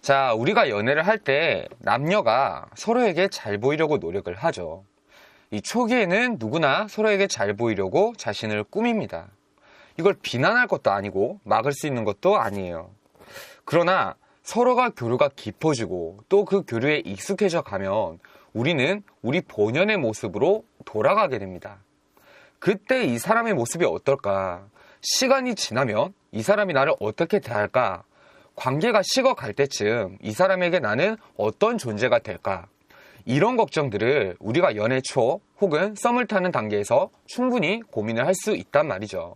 자, 우리가 연애를 할 때 남녀가 서로에게 잘 보이려고 노력을 하죠. 이 초기에는 누구나 서로에게 잘 보이려고 자신을 꾸밉니다. 이걸 비난할 것도 아니고 막을 수 있는 것도 아니에요. 그러나 서로가 교류가 깊어지고 또 그 교류에 익숙해져 가면 우리는 우리 본연의 모습으로 돌아가게 됩니다. 그때 이 사람의 모습이 어떨까? 시간이 지나면 이 사람이 나를 어떻게 대할까? 관계가 식어갈 때쯤 이 사람에게 나는 어떤 존재가 될까? 이런 걱정들을 우리가 연애 초 혹은 썸을 타는 단계에서 충분히 고민을 할 수 있단 말이죠.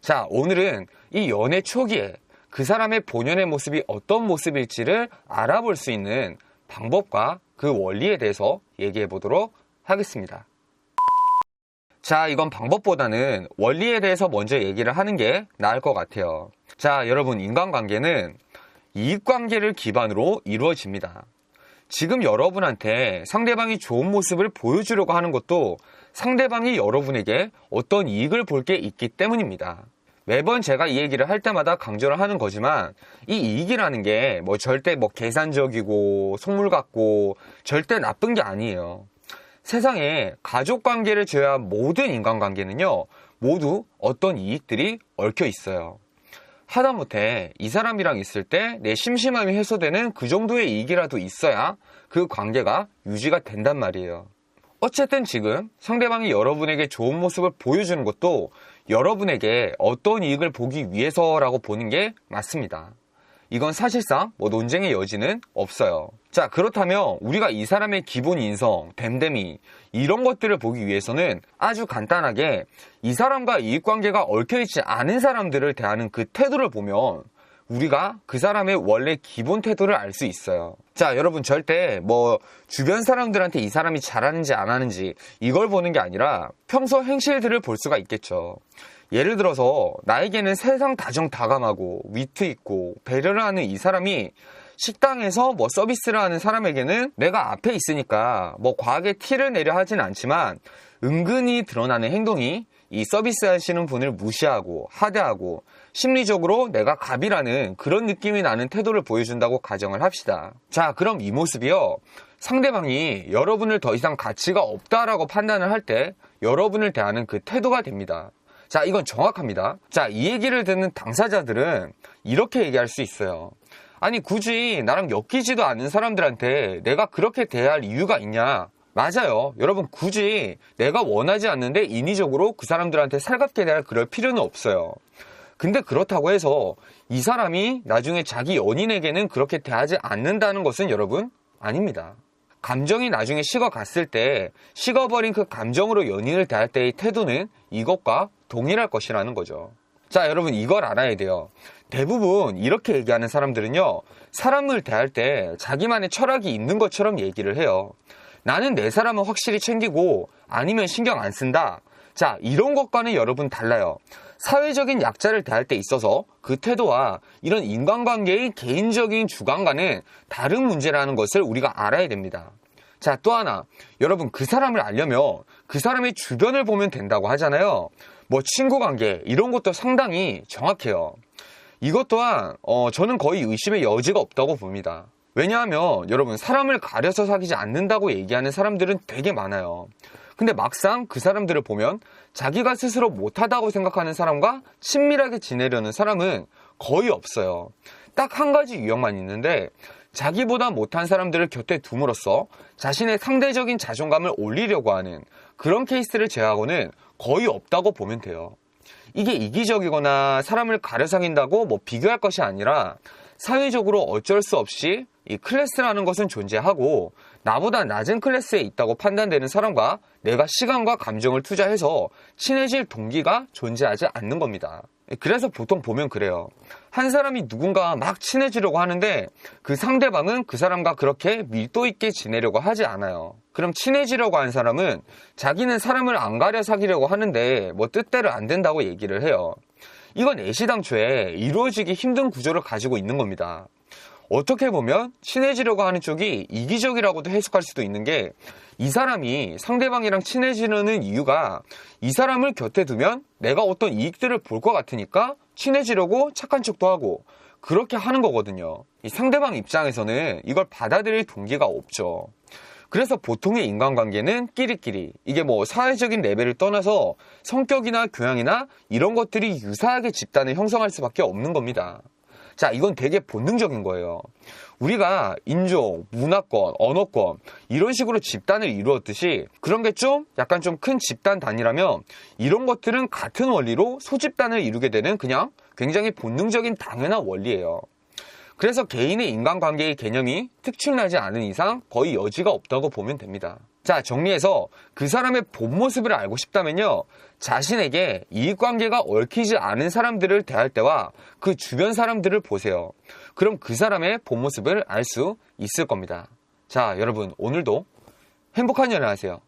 자, 오늘은 이 연애 초기에 그 사람의 본연의 모습이 어떤 모습일지를 알아볼 수 있는 방법과 그 원리에 대해서 얘기해 보도록 하겠습니다. 자, 이건 방법보다는 원리에 대해서 먼저 얘기를 하는 게 나을 것 같아요. 자, 여러분, 인간관계는 이익관계를 기반으로 이루어집니다. 지금 여러분한테 상대방이 좋은 모습을 보여주려고 하는 것도 상대방이 여러분에게 어떤 이익을 볼 게 있기 때문입니다. 매번 제가 이 얘기를 할 때마다 강조를 하는 거지만 이 이익이라는 게 뭐 절대 뭐 계산적이고 속물 같고 절대 나쁜 게 아니에요. 세상에 가족 관계를 제외한 모든 인간관계는요, 모두 어떤 이익들이 얽혀 있어요. 하다못해 이 사람이랑 있을 때 내 심심함이 해소되는 그 정도의 이익이라도 있어야 그 관계가 유지가 된단 말이에요. 어쨌든 지금 상대방이 여러분에게 좋은 모습을 보여주는 것도 여러분에게 어떤 이익을 보기 위해서라고 보는 게 맞습니다. 이건 사실상 뭐 논쟁의 여지는 없어요. 자, 그렇다면 우리가 이 사람의 기본 인성, 댐댐이 이런 것들을 보기 위해서는 아주 간단하게 이 사람과 이익 관계가 얽혀 있지 않은 사람들을 대하는 그 태도를 보면 우리가 그 사람의 원래 기본 태도를 알 수 있어요. 자, 여러분 절대 뭐 주변 사람들한테 이 사람이 잘하는지 안 하는지 이걸 보는 게 아니라 평소 행실들을 볼 수가 있겠죠. 예를 들어서 나에게는 세상 다정다감하고 위트 있고 배려를 하는 이 사람이 식당에서 뭐 서비스를 하는 사람에게는 내가 앞에 있으니까 뭐 과하게 티를 내려 하진 않지만 은근히 드러나는 행동이 이 서비스 하시는 분을 무시하고 하대하고 심리적으로 내가 갑이라는 그런 느낌이 나는 태도를 보여준다고 가정을 합시다. 자, 그럼 이 모습이요. 상대방이 여러분을 더 이상 가치가 없다라고 판단을 할 때 여러분을 대하는 그 태도가 됩니다. 자, 이건 정확합니다. 자, 이 얘기를 듣는 당사자들은 이렇게 얘기할 수 있어요. 아니, 굳이 나랑 엮이지도 않는 사람들한테 내가 그렇게 대할 이유가 있냐? 맞아요. 여러분, 굳이 내가 원하지 않는데 인위적으로 그 사람들한테 살갑게 대할 그럴 필요는 없어요. 근데 그렇다고 해서 이 사람이 나중에 자기 연인에게는 그렇게 대하지 않는다는 것은 여러분, 아닙니다. 감정이 나중에 식어갔을 때 식어버린 그 감정으로 연인을 대할 때의 태도는 이것과 동일할 것이라는 거죠. 자, 여러분 이걸 알아야 돼요. 대부분 이렇게 얘기하는 사람들은요, 사람을 대할 때 자기만의 철학이 있는 것처럼 얘기를 해요. 나는 내 사람은 확실히 챙기고 아니면 신경 안 쓴다. 자, 이런 것과는 여러분 달라요. 사회적인 약자를 대할 때 있어서 그 태도와 이런 인간관계의 개인적인 주관과는 다른 문제라는 것을 우리가 알아야 됩니다. 자, 또 하나. 여러분, 그 사람을 알려면 그 사람의 주변을 보면 된다고 하잖아요. 뭐, 친구 관계, 이런 것도 상당히 정확해요. 이것 또한, 어, 저는 거의 의심의 여지가 없다고 봅니다. 왜냐하면, 여러분, 사람을 가려서 사귀지 않는다고 얘기하는 사람들은 되게 많아요. 근데 막상 그 사람들을 보면 자기가 스스로 못하다고 생각하는 사람과 친밀하게 지내려는 사람은 거의 없어요. 딱 한 가지 유형만 있는데 자기보다 못한 사람들을 곁에 둠으로써 자신의 상대적인 자존감을 올리려고 하는 그런 케이스를 제외하고는 거의 없다고 보면 돼요. 이게 이기적이거나 사람을 가려 사귄다고 뭐 비교할 것이 아니라 사회적으로 어쩔 수 없이 이 클래스라는 것은 존재하고 나보다 낮은 클래스에 있다고 판단되는 사람과 내가 시간과 감정을 투자해서 친해질 동기가 존재하지 않는 겁니다. 그래서 보통 보면 그래요. 한 사람이 누군가 막 친해지려고 하는데 그 상대방은 그 사람과 그렇게 밀도 있게 지내려고 하지 않아요. 그럼 친해지려고 한 사람은 자기는 사람을 안 가려 사귀려고 하는데 뭐 뜻대로 안 된다고 얘기를 해요. 이건 애시당초에 이루어지기 힘든 구조를 가지고 있는 겁니다. 어떻게 보면 친해지려고 하는 쪽이 이기적이라고도 해석할 수도 있는 게 이 사람이 상대방이랑 친해지려는 이유가 이 사람을 곁에 두면 내가 어떤 이익들을 볼 것 같으니까 친해지려고 착한 척도 하고 그렇게 하는 거거든요. 이 상대방 입장에서는 이걸 받아들일 동기가 없죠. 그래서 보통의 인간관계는 끼리끼리 이게 뭐 사회적인 레벨을 떠나서 성격이나 교양이나 이런 것들이 유사하게 집단을 형성할 수밖에 없는 겁니다. 자, 이건 되게 본능적인 거예요. 우리가 인종, 문화권, 언어권 이런 식으로 집단을 이루었듯이 그런 게 좀 약간 좀 큰 집단 단위라면 이런 것들은 같은 원리로 소집단을 이루게 되는 그냥 굉장히 본능적인 당연한 원리예요. 그래서 개인의 인간관계의 개념이 특출나지 않은 이상 거의 여지가 없다고 보면 됩니다. 자, 정리해서 그 사람의 본 모습을 알고 싶다면요. 자신에게 이익관계가 얽히지 않은 사람들을 대할 때와 그 주변 사람들을 보세요. 그럼 그 사람의 본 모습을 알 수 있을 겁니다. 자, 여러분, 오늘도 행복한 연애 하세요.